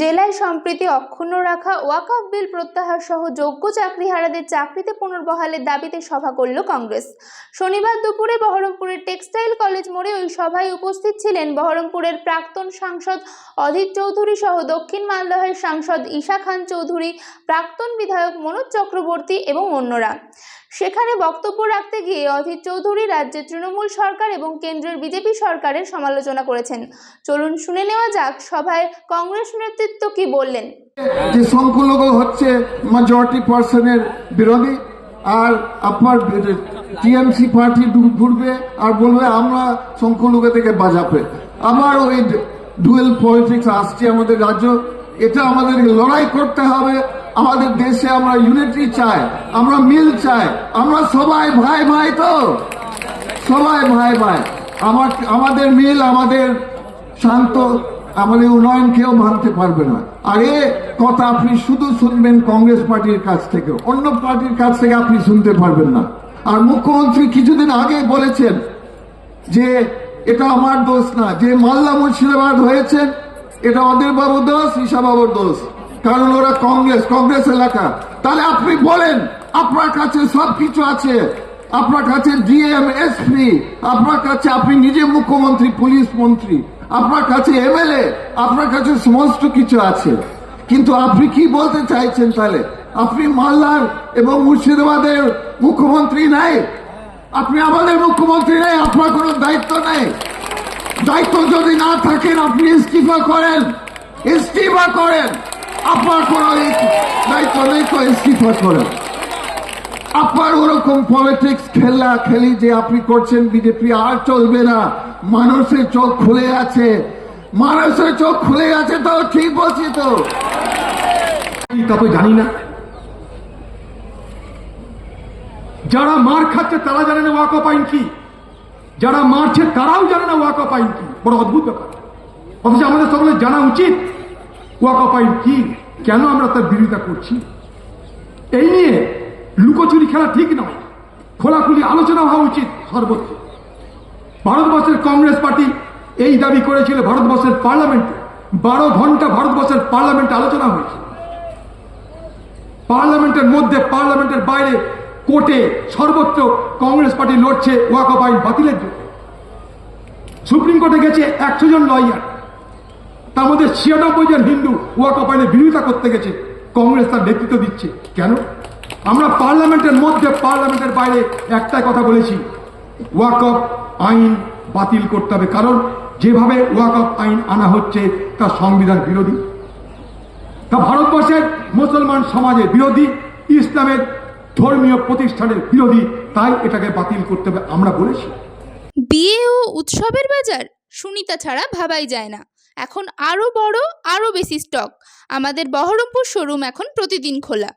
জেলায় সম্প্রীতি অক্ষুণ্ণ রাখা ওয়াকফ বিল প্রত্যাহার সহ যোগ্য চাকরিহারাদের চাকরিতে পুনর্বহালের দাবিতে সভা করল কংগ্রেস। শনিবার দুপুরে বহরমপুরের টেক্সটাইল কলেজ মোড়ে ওই সভায় উপস্থিত ছিলেন বহরমপুরের প্রাক্তন সাংসদ অধীর চৌধুরী সহ দক্ষিণ মালদহের সাংসদ ঈশা খান চৌধুরী, প্রাক্তন বিধায়ক মনোজ চক্রবর্তী এবং অন্যরা। সেখানে বক্তব্য রাখতে গিয়ে অধীর চৌধুরী রাজ্যের তৃণমূল সরকার এবং কেন্দ্রের বিজেপি সরকারের সমালোচনা করেছেন। চলুন শুনে নেওয়া যাক, সভায় কংগ্রেস নেতৃত্ব কি বললেন? যে সংখ্যালঘু হচ্ছে মেজরিটি পার্সনের বিরোধী আর আপনার টিএমসি পার্টি ঘুরবে আর বলবে, আমরা সংখ্যালঘু থেকে বাজাবে। আমার ওই ডুয়েল পলিটিক্স আসছে আমাদের রাজ্য। এটা আমাদের লড়াই করতে হবে। আমাদের দেশে আমরা ইউনিটি চাই, আমরা মিল চাই, আমরা সবাই ভাই ভাই তো? সবাই ভাই ভাই। আমার, আমাদের মিল, আমাদের শান্ত, আমাদের উন্নয়ন কেউ মানতে পারবে না। আর এ কথা আপনি শুধু শুনবেন কংগ্রেস পার্টির কাছ থেকে, অন্য পার্টির কাছ থেকে আপনি শুনতে পারবেন না। আর মুখ্যমন্ত্রী কিছুদিন আগে বলেছেন যে, এটা আমার দোষ না, যে মাল্লা মুর্শিদাবাদ হয়েছে, এটা ওদের বাবুর দোষ ঈশা বাবুর দোষ। কারণ ওরা কংগ্রেস কংগ্রেস এলাকা। তাহলে আপনি বলেন, আপনার কাছে সব কিছু আছে। আপনার কাছে ডিএম, এসপি, আপনার কাছে আপনি নিজে মুখ্যমন্ত্রী, পুলিশ মন্ত্রী, আপনার কাছে এমএলএ, আপনার কাছে সমস্ত কিছু আছে। কিন্তু আপনি কি বলতে চাইছেন তাহলে? আপনি মালদার এবং মুর্শিদাবাদের মুখ্যমন্ত্রী নাই। আপনি আমাদের মুখ্যমন্ত্রী নেই, আপনার কোনো দায়িত্ব নেই। দায়িত্ব যদি না থাকেন, আপনি ইস্তিফা করেন। ইস্তিফা করেন। আপনার কোনো দায়িত্ব নেই তো ইস্তিফা করেন ওরকম পলিটিক্স খেলা খেলি যে আপনি করছেন বিজেপি আর চলবে না। মানুষের চোখ খুলে আছে মানুষের চোখ খুলে আছে তো, ঠিক বলছি তো। তা তো জানি না। যারা মার খাচ্ছে তারা জানে না ওয়াকআপ আইন কি। যারা মারছে তারাও জানে না ওয়াকআপ আইন কি। বড় অদ্ভুত ব্যাপার। অথচ আমাদের সকলের জানা উচিত ওয়াকআপ আইন কি কেন আমরা তার বিরোধিতা করছি? এই নিয়ে লুকোচুরি খেলা ঠিক নয়। খোলাখুলি আলোচনা হওয়া উচিত সর্বত্র। ভারতবর্ষের কংগ্রেস পার্টি এই দাবি করেছিল ভারতবর্ষের পার্লামেন্টে। বারো ঘণ্টা ভারতবর্ষের পার্লামেন্টে আলোচনা হয়েছে। পার্লামেন্টের মধ্যে, পার্লামেন্টের বাইরে, কোর্টে সর্বত্র কংগ্রেস পার্টি লড়ছে ওয়াকফ আইন বাতিলের জন্য। সুপ্রিম কোর্টে গেছে একশো জন লয়ার। তার মধ্যে ছিয়ানব্বই জন হিন্দু ওয়াকফ আইনের বিরোধিতা করতে গেছে। কংগ্রেস তার নেতৃত্ব দিচ্ছে। কেন? আমরা পার্লামেন্টের মধ্যে, পার্লামেন্টের বাইরে একটাই কথা বলেছি ওয়াকফ আইন বাতিল করতে হবে। কারণ যেভাবে ওয়াকফ আইন আনা হচ্ছে, তা সংবিধান বিরোধী। তা ভারতবর্ষের মুসলমান সমাজের বিরোধী, ইসলামের ধর্মীয় প্রতিষ্ঠানের বিরোধী, তাই এটাকে বাতিল করতে হবে, আমরা বলেছি। বিয়ে ও উৎসবের বাজার সুনিতা ছাড়া ভাবাই যায় না। এখন আরও বড় আরও বেশি স্টক আমাদের বহরমপুর শোরুম এখন প্রতিদিন খোলা।